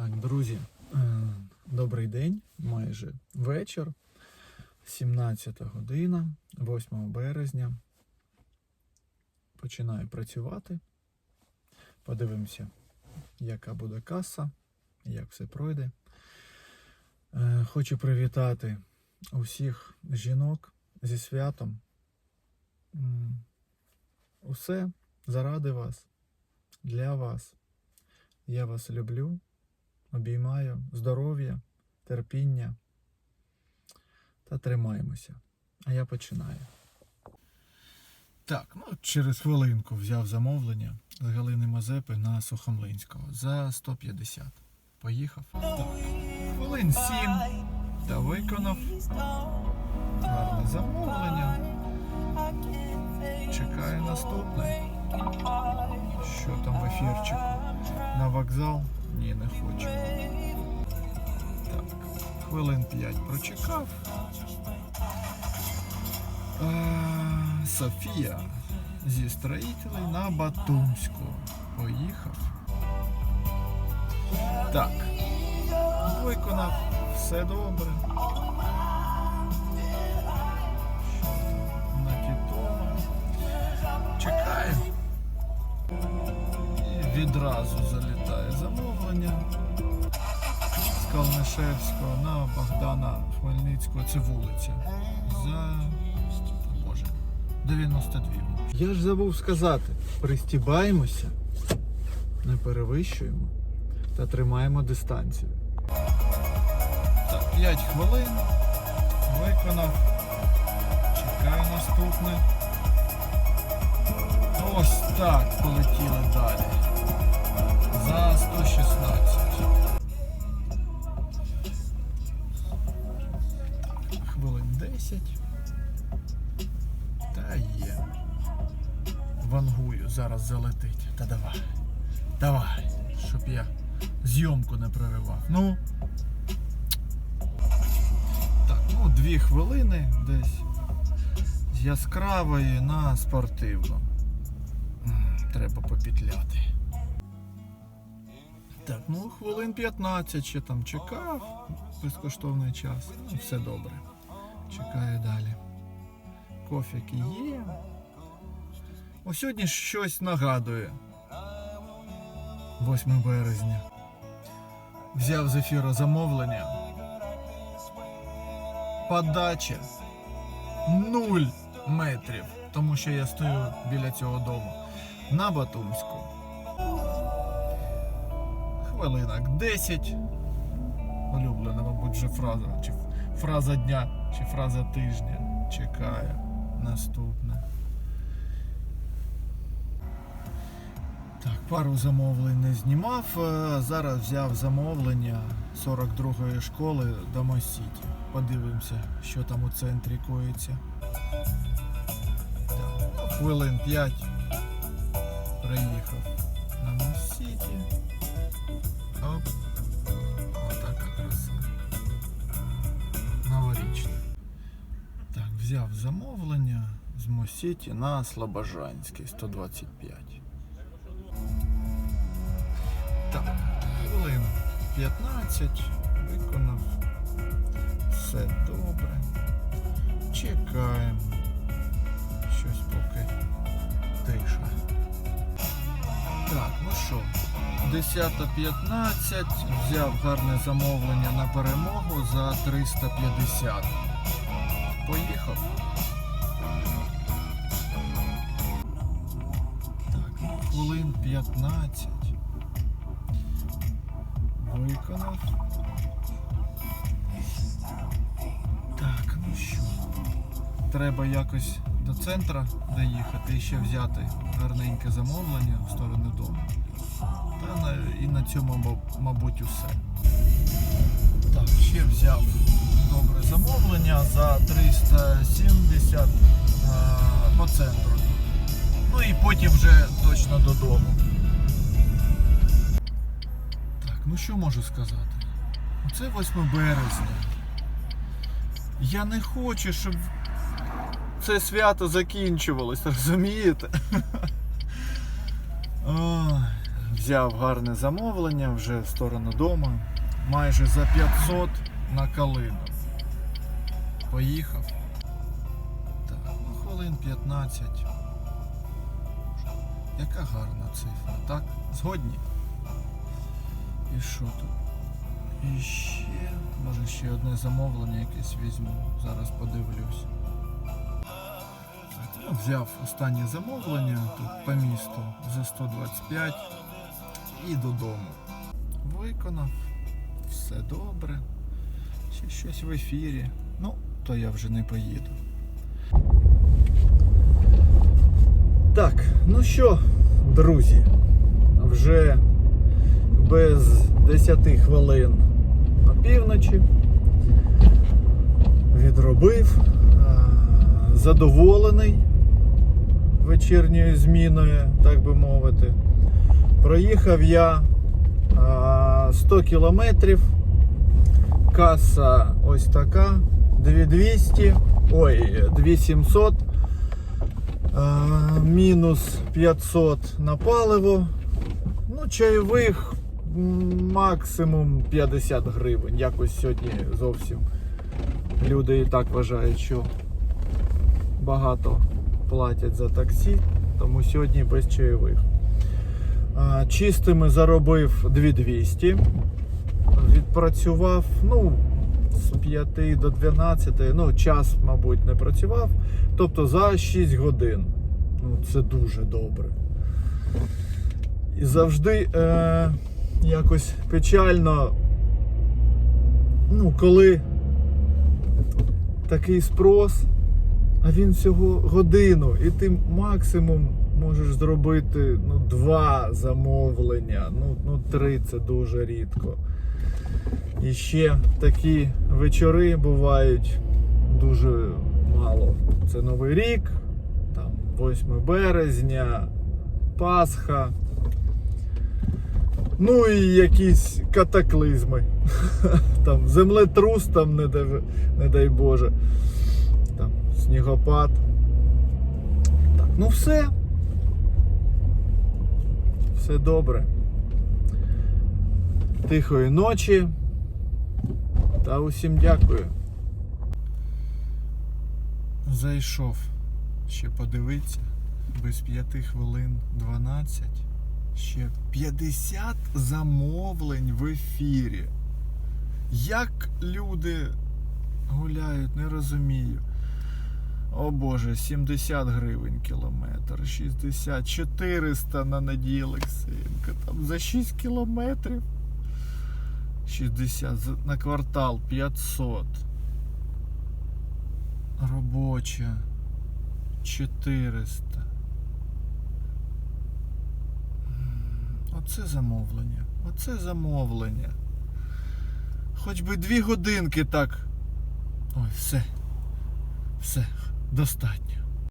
Так, друзі, е, добрий день, майже вечір, 17 година, 8 березня. Починаю працювати. Подивимося, яка буде каса, як все пройде. Е, Хочу привітати усіх жінок зі святом. Усе заради вас, для вас. Я вас люблю. Обіймаю здоров'я, терпіння та тримаємося. А я починаю. Так, ну через хвилинку взяв замовлення з Галини Мазепи на Сухомлинського за 150. Поїхав. Так, хвилин 7 та виконав гарне замовлення. Чекаю наступне. Що там в ефірчику? На вокзал? Ні, не хочу. Так, хвилин 5 прочекав. А, Софія зі строїтелей на Батумську. Поїхав. Так. Виконав. Все добре. На Тітова. Чекаю. Відразу залітає замовлення з Калнишевського на Богдана Хмельницького. Це вулиця. За Боже, 92. Я ж забув сказати: пристібаємося, не перевищуємо та тримаємо дистанцію. Так, 5 хвилин. Виконав. Чекаю наступне. Ось так полетіли далі. За 116. Так, хвилин 10. Та є. Вангую, зараз залетить. Та давай. Давай, щоб я зйомку не проривав. Ну. Так, ну дві хвилини десь. З яскравої на спортивну. Треба попетляти. Так, ну хвилин 15 ще там чекав. Безкоштовний час. Ну, Все добре. Чекаю далі. Кофіки є. О, сьогодні щось нагадує. 8 березня. Взяв з ефіру замовлення. Подача 0 метрів, тому що я стою біля цього дому. На Батумську. Хвилинок 10. Улюблена, мабуть, вже фраза. Чи фраза дня, чи фраза тижня. Чекаю. Наступне. Так, пару замовлень не знімав. Е, Зараз взяв замовлення 42-ї школи до Мосіті. Подивимося, що там у центрі коїться. Так, ну, хвилин 5 приїхав на Мосіті. Оп. Отака краса. Новорічна. Так, взяв замовлення з Мосіті на Слобожанський 125. Так, хвилин 15 виконав. Все добре. Чекаємо. Щось поки тиша. Так, ну що, 10.15 взяв гарне замовлення на перемогу за 350. Поїхав. Ну, хвилин 15. Виконав. Так, ну що. Треба якось до центра доїхати і ще взяти гарненьке замовлення в сторону на, цьому, мабуть, усе. Так, ще взяв добре замовлення за 370 а, по центру. Ну і потім вже точно додому. Так, ну що можу сказати? Це 8 березня. Я не хочу, щоб це свято закінчувалось, розумієте? Взяв гарне замовлення вже в сторону дому. Майже за 500 на калину. Поїхав. Так, ну хвилин 15. Яка гарна цифра, так? Згодні? І що тут? І ще, може ще одне замовлення якесь візьму. Зараз подивлюсь. Ну, взяв останнє замовлення тут по місту за 125 і додому. Виконав. Все добре. Ще щось в ефірі. Ну, то я вже не поїду. Так, ну що, друзі, вже без 10 хвилин на півночі відробив, е, задоволений вечірньою зміною, так би мовити. Проїхав я е, 100 кілометрів. Каса ось така. 2200, ой, 2700. Е, мінус 500 на паливо. Ну, чайових максимум 50 гривень. Якось сьогодні зовсім люди і так вважають, що багато платять за таксі, тому сьогодні без чайових. Чистими заробив 2200. Відпрацював, ну, з 5 до 12, ну, час, мабуть, не працював. Тобто за 6 годин. Ну, це дуже добре. І завжди е, якось печально, ну, коли такий спрос, а він всього годину, і ти максимум можеш зробити ну, два замовлення, ну, ну три це дуже рідко. І ще такі вечори бувають дуже мало. Це Новий рік, там 8 березня, Пасха. Ну і якісь катаклизми. Там землетрус, там, не дай, не дай Боже. Там снігопад. Так, ну все. Все добре. Тихої ночі. Та усім дякую. Зайшов ще подивитися. Без 5 хвилин 12. Ще 50 замовлень в ефірі. Як люди гуляють, не розумію. О Боже, 70 гривень кілометр, 60, 400 на надії Олексієнка. Там за 6 кілометрів. 60 на квартал 500. Робоча 400. Оце замовлення. Оце замовлення. Хоч би дві годинки так. Ой, все. Все, достатньо.